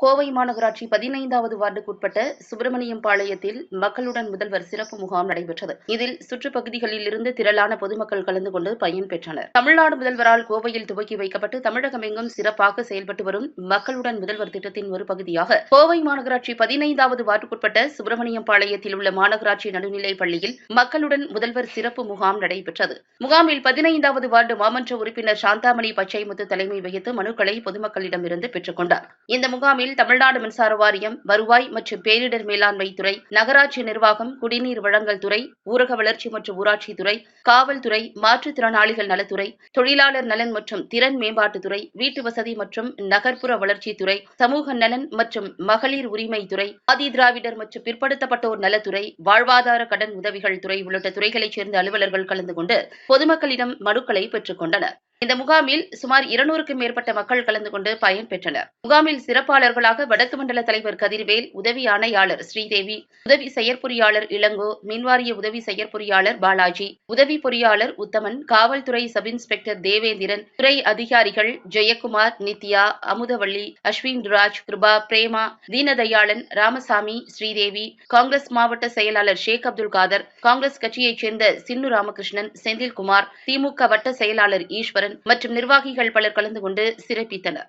கோவை மாநகராட்சி பதினைந்தாவது வார்டுக்குட்பட்ட சுப்பிரமணியம் பாளையத்தில் மக்களுடன் முதல்வர் சிறப்பு முகாம் நடைபெற்றது. இதில் சுற்றுப்பகுதிகளில் இருந்து திரளான பொதுமக்கள் கலந்து கொண்டு பயன் பெற்றனர். தமிழ்நாடு முதல்வரால் கோவையில் துவக்கி வைக்கப்பட்டு தமிழகமெங்கும் சிறப்பாக செயல்பட்டு வரும் மக்களுடன் முதல்வர் திட்டத்தின் ஒரு பகுதியாக கோவை மாநகராட்சி பதினைந்தாவது வார்டுக்குட்பட்ட சுப்பிரமணியம் பாளையத்தில் உள்ள மாநகராட்சி நடுநிலைப் பள்ளியில் மக்களுடன் முதல்வர் சிறப்பு முகாம் நடைபெற்றது. முகாமில் பதினைந்தாவது வார்டு மாமன்ற உறுப்பினர் சாந்தாமணி பச்சைமுத்து தலைமை வகித்து மனுக்களை பொதுமக்களிடமிருந்து பெற்றுக் கொண்டார். இந்த முகாமில் தமிழ்நாடு மின்சார வாரியம் வருவாய் மற்றும் பேரிடர் மேலாண்மை துறை நகராட்சி நிர்வாகம் குடிநீர் வழங்கல் துறை ஊரக வளர்ச்சி மற்றும் ஊராட்சி துறை காவல்துறை மாற்றுத்திறனாளிகள் நலத்துறை தொழிலாளர் நலன் மற்றும் திறன் மேம்பாட்டு துறை வீட்டு வசதி மற்றும் நகர்ப்புற வளர்ச்சி துறை சமூக நலன் மற்றும் மகளிர் உரிமை துறை ஆதி திராவிடர் மற்றும் பிற்படுத்தப்பட்டோர் நலத்துறை வாழ்வாதார கடன் உதவிகள் துறை உள்ளிட்ட துறைகளைச் சேர்ந்த அலுவலர்கள் கலந்து கொண்டு பொதுமக்களிடம் மனுக்களை பெற்றுக் கொண்டனர். இந்த முகாமில் சுமார் இருநூறுக்கும் மேற்பட்ட மக்கள் கலந்து கொண்டு பயன்பெற்றனர் முகாமில் சிறப்பாளர்களாக வடக்கு மண்டல தலைவர் கதிர்வேல் உதவி ஆணையாளர் ஸ்ரீதேவி உதவி செயற்பொறியாளர் இளங்கோ மின்வாரிய உதவி செயற்பொறியாளர் பாலாஜி உதவி பொறியாளர் உத்தமன் காவல்துறை சப் இன்ஸ்பெக்டர் தேவேந்திரன் துறை அதிகாரிகள் ஜெயக்குமார் நித்யா அமுதவள்ளி அஸ்வின் துராஜ் கிருபா பிரேமா தீனதயாளன் ராமசாமி ஸ்ரீதேவி காங்கிரஸ் மாவட்ட செயலாளர் ஷேக் அப்துல் காதர் காங்கிரஸ் கட்சியைச் சேர்ந்த சின்னு ராமகிருஷ்ணன் செந்தில்குமார் திமுக வட்ட செயலாளர் ஈஸ்வரன் மற்றும் நிர்வாகிகள் பலர் கலந்து கொண்டு சிறப்பித்தனர்.